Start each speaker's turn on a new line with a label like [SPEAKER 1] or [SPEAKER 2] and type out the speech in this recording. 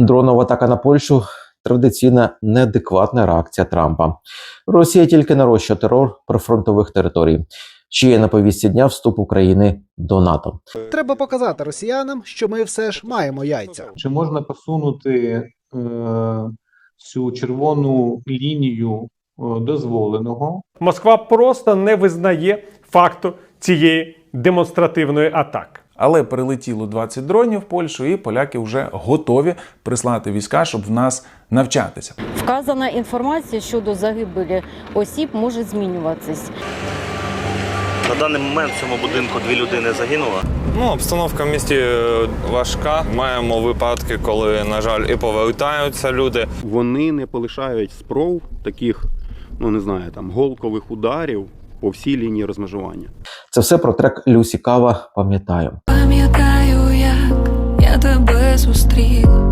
[SPEAKER 1] Дронова атака на Польщу традиційна неадекватна реакція Трампа. Росія тільки нарощує терор прифронтових територій. Чи є на повістці дня вступ України до НАТО?
[SPEAKER 2] Треба показати росіянам, що ми все ж маємо яйця.
[SPEAKER 3] Чи можна посунути е, цю червону лінію е, дозволеного?
[SPEAKER 4] Москва просто не визнає факту цієї демонстративної атаки.
[SPEAKER 5] Але прилетіло 20 дронів в Польщу, і поляки вже готові прислати війська, щоб в нас навчатися.
[SPEAKER 6] Вказана інформація щодо загибелі осіб може змінюватись.
[SPEAKER 7] На даний момент в цьому будинку дві людини загинуло.
[SPEAKER 8] Ну, обстановка в місті е, важка. Маємо випадки, коли, на жаль, і повертаються люди.
[SPEAKER 9] вони не полишають спроб таких, ну не знаю, там голкових ударів по всій лінії розмежування.
[SPEAKER 1] Це все про трек Люсі Кава. Пам'ятаю.
[SPEAKER 10] Пам'ятаю, як я тебе зустріла.